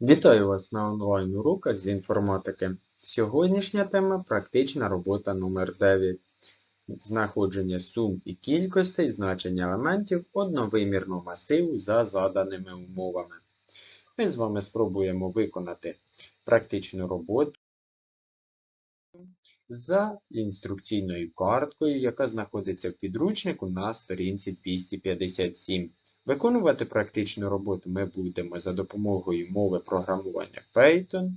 Вітаю вас на онлайн-уроках з інформатики. Сьогоднішня тема практична робота номер 9 Знаходження сум і кількостей значення елементів одновимірного масиву за заданими умовами. Ми з вами спробуємо виконати практичну роботу за інструкційною карткою, яка знаходиться в підручнику на сторінці 257. Виконувати практичну роботу ми будемо за допомогою мови програмування Python.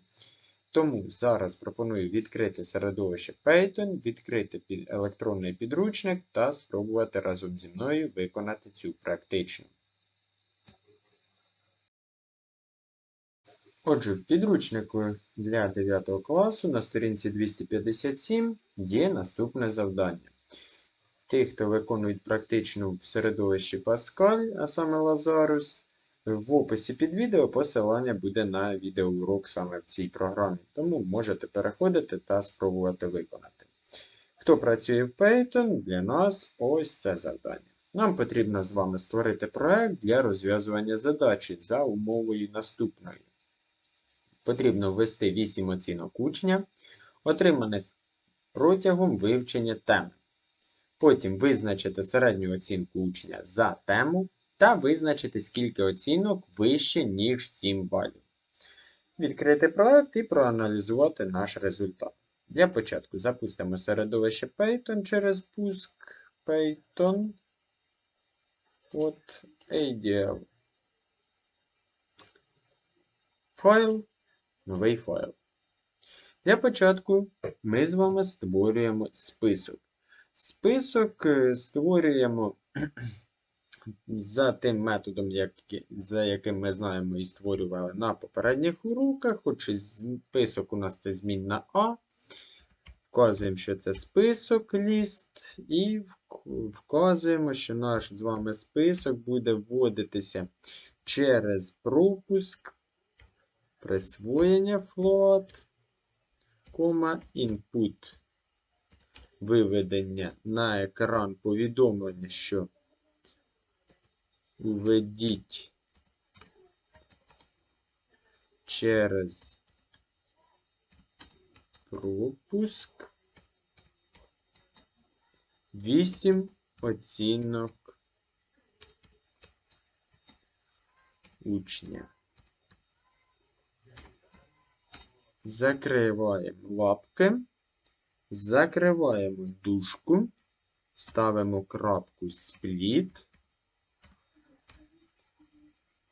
Тому зараз пропоную відкрити середовище Python, відкрити електронний підручник та спробувати разом зі мною виконати цю практичну. Отже, в підручнику для 9 класу на сторінці 257 є наступне завдання. Тих, хто виконують практичну в середовищі Pascal, а саме Lazarus, в описі під відео посилання буде на відеоурок саме в цій програмі. Тому можете переходити та спробувати виконати. Хто працює в Python, для нас ось це завдання. Нам потрібно з вами створити проект для розв'язування задачі за умовою наступною. Потрібно ввести 8 оцінок учня, отриманих протягом вивчення теми. Потім визначити середню оцінку учня за тему та визначити, скільки оцінок вище, ніж 7 балів. Відкрити проект і проаналізувати наш результат. Для початку запустимо середовище Python через пуск Python от ADL. Файл, новий файл. Для початку ми з вами створюємо список. Список е, створюємо за тим методом, за яким ми знаємо і створювали на попередніх уроках. Хоч список у нас це змінна А. Вказуємо, що це список ліст, і вказуємо, що наш з вами список буде вводитися через пропуск, присвоєння float, input виведення на екран повідомлення, що введіть через пропуск 8 оцінок учня. Закриваємо лапки. Закриваємо дужку, ставимо крапку спліт.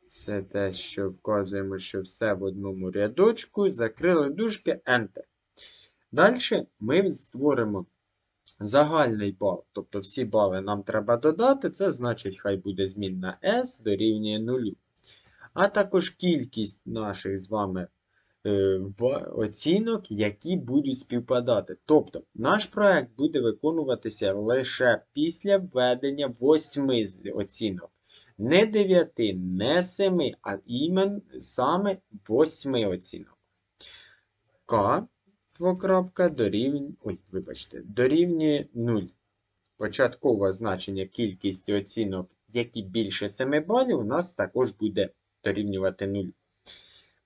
Це те, що вказуємо, що все в одному рядочку. Закрили дужки, Enter. Далі ми створимо загальний бал. Тобто всі бали нам треба додати. Це значить, хай буде змінна S дорівнює 0. А також кількість наших з вами оцінок, які будуть співпадати. Тобто, наш проект буде виконуватися лише після введення 8 оцінок. Не 9, не 7, а імен саме 8 оцінок. К двокрапка дорівнює, ой, вибачте, дорівнює 0. Початкове значення кількості оцінок, які більше 7 балів, у нас також буде дорівнювати 0.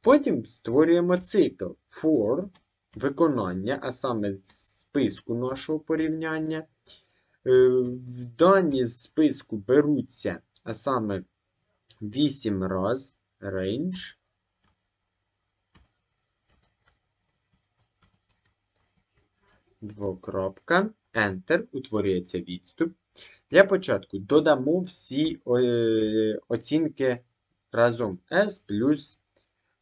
Потім створюємо цикл for виконання, а саме списку нашого порівняння. Е, в дані списку беруться, а саме 8 раз range. Двокрапка. Enter, утворюється відступ. Для початку додамо всі е, оцінки разом S плюс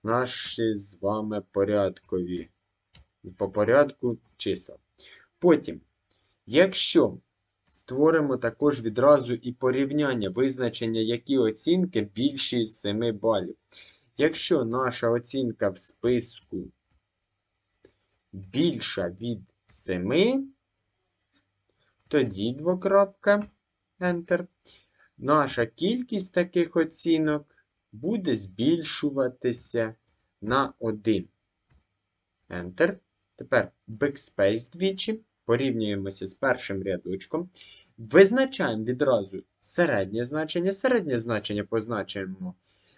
наші з вами порядкові. По порядку числа. Потім, якщо створимо також відразу і порівняння визначення, які оцінки більші 7 балів. Якщо наша оцінка в списку більша від 7, тоді двокрапка Enter. Наша кількість таких оцінок буде збільшуватися на 1. Enter. Тепер backspace двічі. Порівнюємося з першим рядочком. Визначаємо відразу середнє значення. Середнє значення позначимо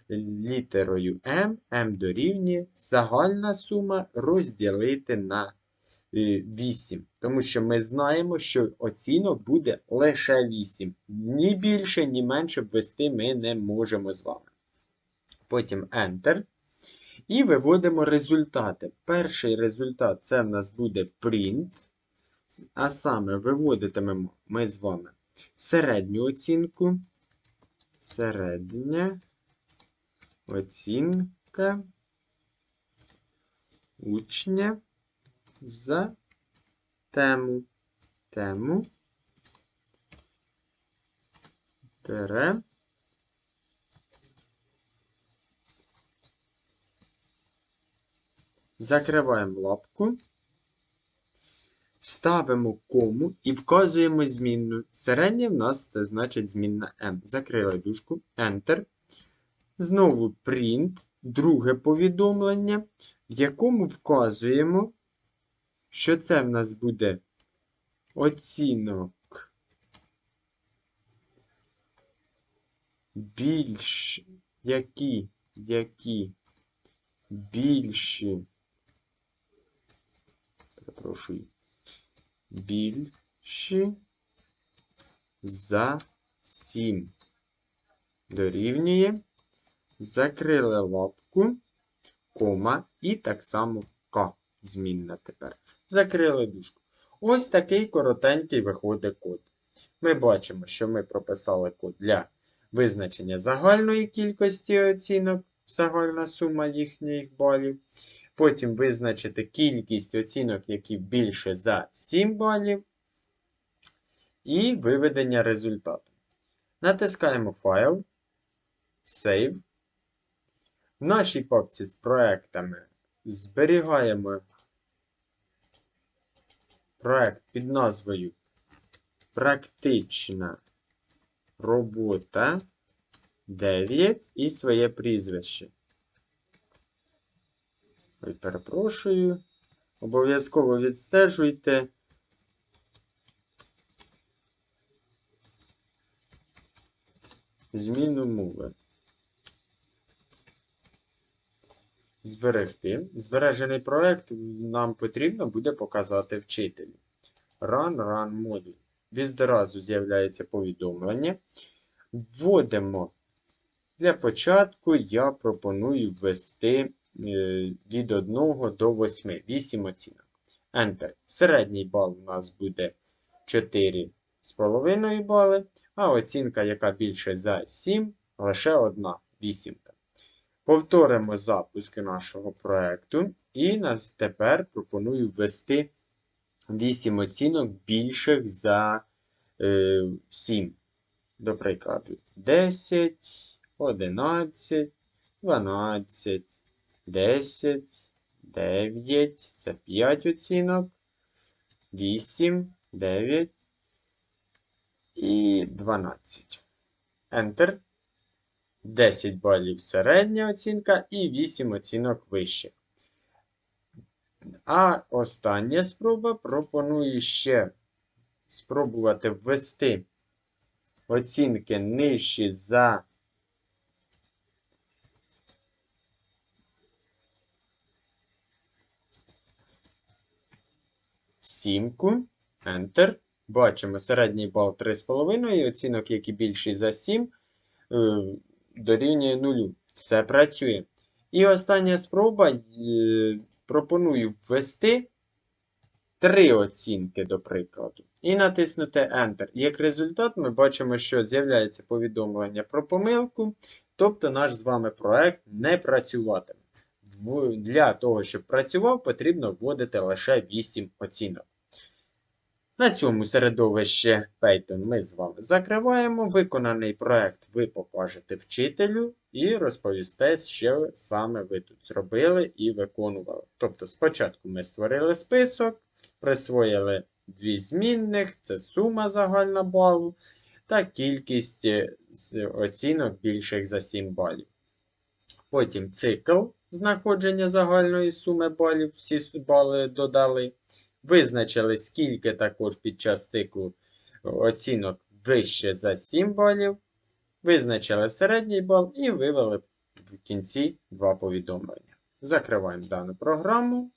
літерою М, М дорівнює загальна сума розділити на 8. Тому що ми знаємо, що оцінок буде лише 8. Ні більше, ні менше ввести ми не можемо з вами. Потім Enter. І виводимо результати. Перший результат це в нас буде print. А саме виводитимемо ми з вами середню оцінку. Середня оцінка учня за тему. Тему. Тере. Закриваємо лапку. Ставимо кому і вказуємо змінну. Середня в нас це значить змінна m. Закрили дужку, Enter. Знову print, друге повідомлення, в якому вказуємо, що це в нас буде оцінок більш які, які більші, перепрошую, більші за 7 дорівнює. Закрили лапку, кома і так само К. Змінна тепер. Закрили дужку. Ось такий коротенький виходить код. Ми бачимо, що ми прописали код для визначення загальної кількості оцінок, загальна сума їхніх балів. Потім визначити кількість оцінок, які більше за 7 балів. І виведення результату. Натискаємо файл, Save. В нашій папці з проектами зберігаємо проект під назвою Практична робота 9 і своє прізвище. Ой, перепрошую. Обов'язково відстежуйте. Зміну мови. Зберегти. Збережений проект нам потрібно буде показати вчителю. Run, Run модуль. Відразу з'являється повідомлення. Вводимо. Для початку я пропоную ввести від 1 до 8. 8 оцінок. Enter. Середній бал у нас буде 4,5 бали, а оцінка, яка більше за 7, лише одна 8. Повторимо запуск нашого проєкту. І нас тепер пропоную ввести 8 оцінок більших за е, 7. До прикладу, 10, 11, 12, 10, 9, це 5 оцінок, 8, 9 і 12. Enter. 10 балів середня оцінка і 8 оцінок вище. А остання спроба пропоную ще спробувати ввести оцінки нижчі за сімку. Enter. Бачимо середній бал 3,5, оцінок, які більший за 7 дорівнює нулю. Все працює. І остання спроба. Е, пропоную ввести три оцінки, до прикладу. І натиснути Enter. Як результат, ми бачимо, що з'являється повідомлення про помилку. Тобто наш з вами проект не працюватиме. Для того, щоб працював, потрібно вводити лише 8 оцінок. На цьому середовище Python ми з вами закриваємо. Виконаний проект ви покажете вчителю і розповісте, що саме ви тут зробили і виконували. Тобто, спочатку ми створили список, присвоїли дві змінних, це сума загальна балу, та кількість е, оцінок більших за 7 балів. Потім цикл знаходження загальної суми балів, всі бали додали. Визначили, скільки також під час циклу оцінок вище за 7 балів. Визначили середній бал і вивели в кінці два повідомлення. Закриваємо дану програму.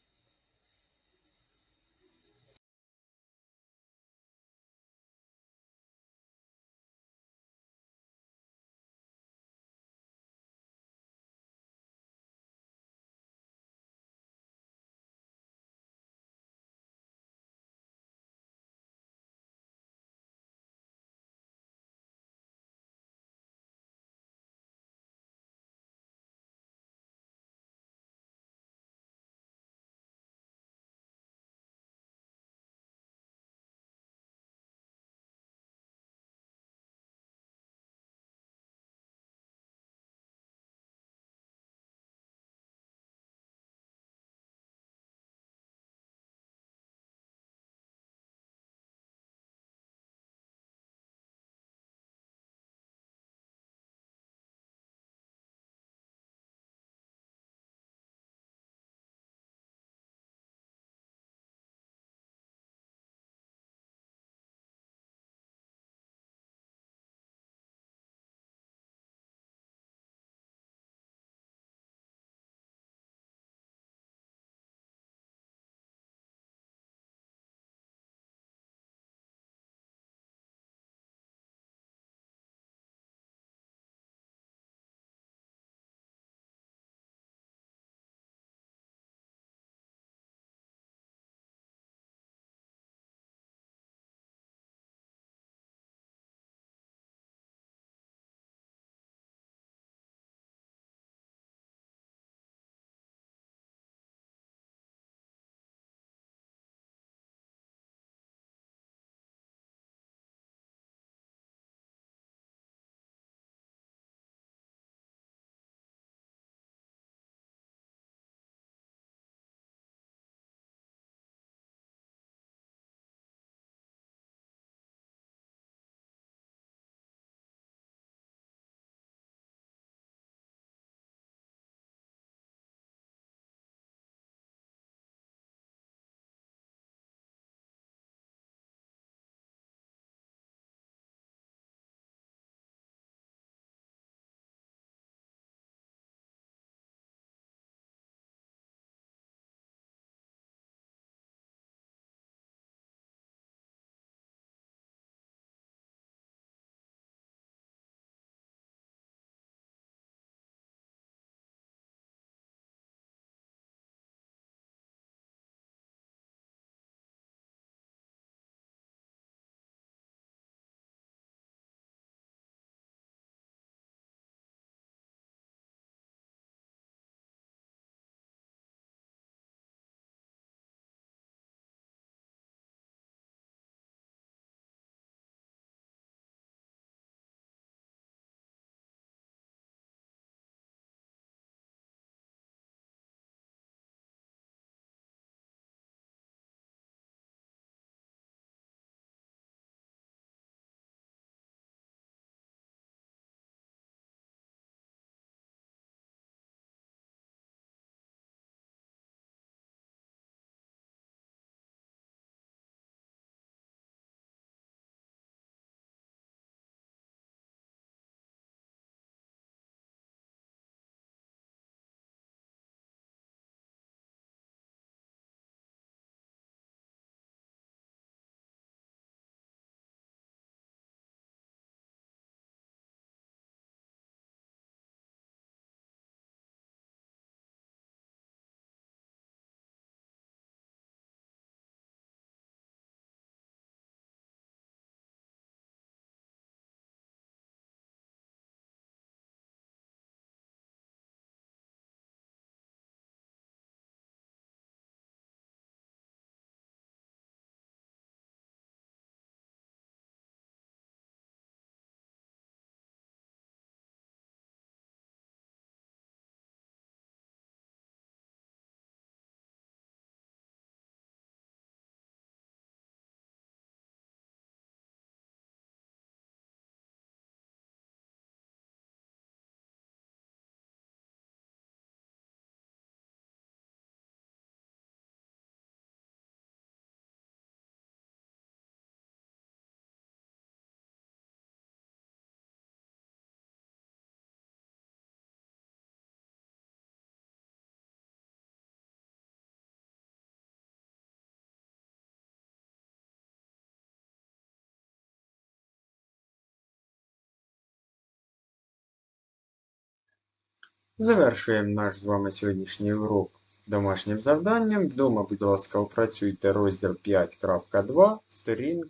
Завершуємо наш з вами сьогоднішній урок домашнім завданням. Вдома, будь ласка, опрацюйте розділ 5.2 сторін.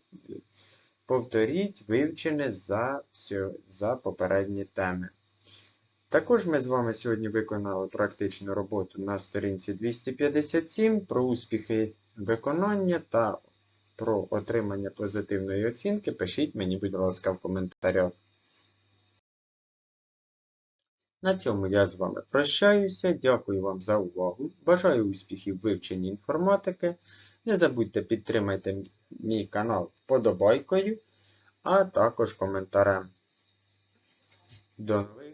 Повторіть вивчене за, за попередні теми. Також ми з вами сьогодні виконали практичну роботу на сторінці 257 про успіхи виконання та про отримання позитивної оцінки. Пишіть мені, будь ласка, в коментарях. На цьому я з вами прощаюся. Дякую вам за увагу. Бажаю успіхів в вивченні інформатики. Не забудьте підтримати мій канал вподобайкою, а також коментарем. До нових!